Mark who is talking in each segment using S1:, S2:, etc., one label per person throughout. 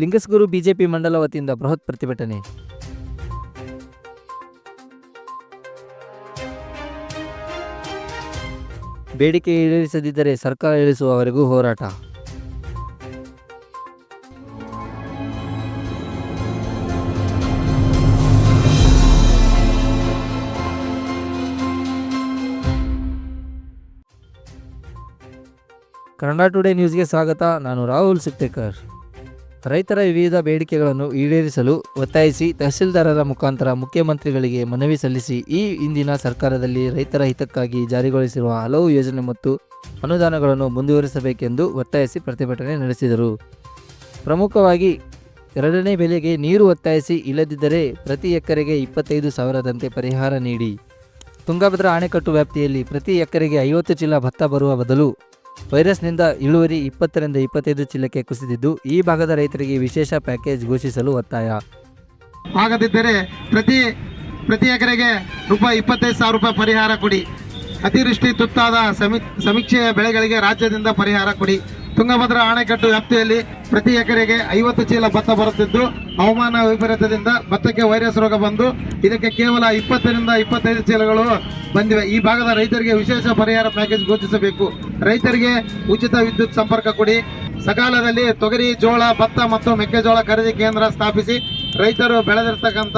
S1: Lingasugur BJP ಮಂಡಲ ವತಿಯಿಂದ ಬೃಹತ್ ಪ್ರತಿಭಟನೆ. ಬೇಡಿಕೆ ಈಡೇರಿಸದಿದ್ದರೆ ಸರ್ಕಾರ ಇಳಿಸುವವರೆಗೂ ಹೋರಾಟ. ಕನ್ನಡ ಟುಡೇ ನ್ಯೂಸ್ಗೆ ಸ್ವಾಗತ. ನಾನು ರಾಹುಲ್ ಸಿಕ್ಟೇಕರ್ ರೈತರ ವಿವಿಧ ಬೇಡಿಕೆಗಳನ್ನು ಈಡೇರಿಸಲು ಒತ್ತಾಯಿಸಿ ತಹಸೀಲ್ದಾರರ ಮುಖಾಂತರ ಮುಖ್ಯಮಂತ್ರಿಗಳಿಗೆ ಮನವಿ ಸಲ್ಲಿಸಿ ಈ ಹಿಂದಿನ ಸರ್ಕಾರದಲ್ಲಿ ರೈತರ ಹಿತಕ್ಕಾಗಿ ಜಾರಿಗೊಳಿಸಿರುವ ಹಲವು ಯೋಜನೆ ಮತ್ತು ಅನುದಾನಗಳನ್ನು ಮುಂದುವರಿಸಬೇಕೆಂದು ಒತ್ತಾಯಿಸಿ ಪ್ರತಿಭಟನೆ ನಡೆಸಿದರು. ಪ್ರಮುಖವಾಗಿ ಎರಡನೇ ಬೆಲೆಗೆ ನೀರು ಒತ್ತಾಯಿಸಿ ಇಲ್ಲದಿದ್ದರೆ ಪ್ರತಿ ಎಕರೆಗೆ ಇಪ್ಪತ್ತೈದು ಸಾವಿರದಂತೆ ಪರಿಹಾರ ನೀಡಿ. ತುಂಗಭದ್ರಾ ಅಣೆಕಟ್ಟು ವ್ಯಾಪ್ತಿಯಲ್ಲಿ ಪ್ರತಿ ಎಕರೆಗೆ ಐವತ್ತು ಚೀಲ ಭತ್ತ ಬರುವ ಬದಲು ವೈರಸ್ನಿಂದ ಇಳುವರಿ ಇಪ್ಪತ್ತರಿಂದ ಇಪ್ಪತ್ತೈದು ಚೀಲಕ್ಕೆ ಕುಸಿದಿದ್ದು, ಈ ಭಾಗದ ರೈತರಿಗೆ ವಿಶೇಷ ಪ್ಯಾಕೇಜ್ ಘೋಷಿಸಲು ಒತ್ತಾಯ.
S2: ಆಗದಿದ್ದರೆ ಪ್ರತಿ ಪ್ರತಿ ಎಕರೆಗೆ ರೂಪಾಯಿ ಇಪ್ಪತ್ತೈದು ಸಾವಿರ ರೂಪಾಯಿ ಪರಿಹಾರ ಕೊಡಿ. ಅತಿವೃಷ್ಟಿ ತುತ್ತಾದ ಸಮಿ, ಸಮೀಕ್ಷೆಯ ಬೆಳೆಗಳಿಗೆ ರಾಜ್ಯದಿಂದ ಪರಿಹಾರ ಕೊಡಿ. ತುಂಗಭದ್ರಾ ಅಣೆಕಟ್ಟು ವ್ಯಾಪ್ತಿಯಲ್ಲಿ ಪ್ರತಿ ಎಕರೆಗೆ ಐವತ್ತು ಚೀಲ ಭತ್ತ ಬರುತ್ತಿದ್ದು, ಹವಾಮಾನ ವೈಪರೀತ್ಯದಿಂದ ಭತ್ತಕ್ಕೆ ವೈರಸ್ ರೋಗ ಬಂದು, ಇದಕ್ಕೆ ಕೇವಲ ಇಪ್ಪತ್ತರಿಂದ ಇಪ್ಪತ್ತೈದು ಚೀಲಗಳು ಬಂದಿವೆ. ಈ ಭಾಗದ ರೈತರಿಗೆ ವಿಶೇಷ ಪರಿಹಾರ ಪ್ಯಾಕೇಜ್ ಘೋಷಿಸಬೇಕು. ರೈತರಿಗೆ ಉಚಿತ ವಿದ್ಯುತ್ ಸಂಪರ್ಕ ಕೊಡಿ. ಸಕಾಲದಲ್ಲಿ ತೊಗರಿ, ಜೋಳ, ಭತ್ತ ಮತ್ತು ಮೆಕ್ಕೆಜೋಳ ಖರೀದಿ ಕೇಂದ್ರ ಸ್ಥಾಪಿಸಿ ರೈತರು ಬೆಳೆದಿರ್ತಕ್ಕಂಥ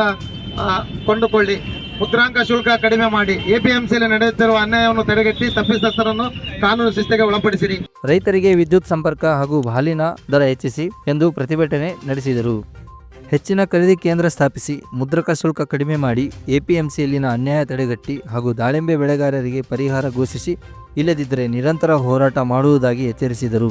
S2: ಕೊಂಡುಕೊಳ್ಳಿ. ಮುದ್ರಾಂಕ ಶುಲ್ಕ ಕಡಿಮೆ ಮಾಡಿ ಎಪಿಎಂಸಿಯಲ್ಲಿ ನಡೆಯುತ್ತಿರುವ ಅನ್ಯಾಯವನ್ನು ತಡೆಗಟ್ಟಿ ತಪ್ಪಿತಸ್ಥರನ್ನು ಕಾನೂನು ಶಿಸ್ತಿಗೆ ಒಳಪಡಿಸಿರಿ.
S1: ರೈತರಿಗೆ ವಿದ್ಯುತ್ ಸಂಪರ್ಕ ಹಾಗೂ ಹಾಲಿನ ದರ ಹೆಚ್ಚಿಸಿ ಎಂದು ಪ್ರತಿಭಟನೆ ನಡೆಸಿದರು. ಹೆಚ್ಚಿನ ಖರೀದಿ ಕೇಂದ್ರ ಸ್ಥಾಪಿಸಿ ಮುದ್ರಕ ಶುಲ್ಕ ಕಡಿಮೆ ಮಾಡಿ ಎಪಿಎಂಸಿಯಲ್ಲಿನ ಅನ್ಯಾಯ ತಡೆಗಟ್ಟಿ ಹಾಗೂ ದಾಳಿಂಬೆ ಬೆಳೆಗಾರರಿಗೆ ಪರಿಹಾರ ಘೋಷಿಸಿ ಇಲ್ಲದಿದ್ದರೆ ನಿರಂತರ ಹೋರಾಟ ಮಾಡುವುದಾಗಿ ಎಚ್ಚರಿಸಿದರು.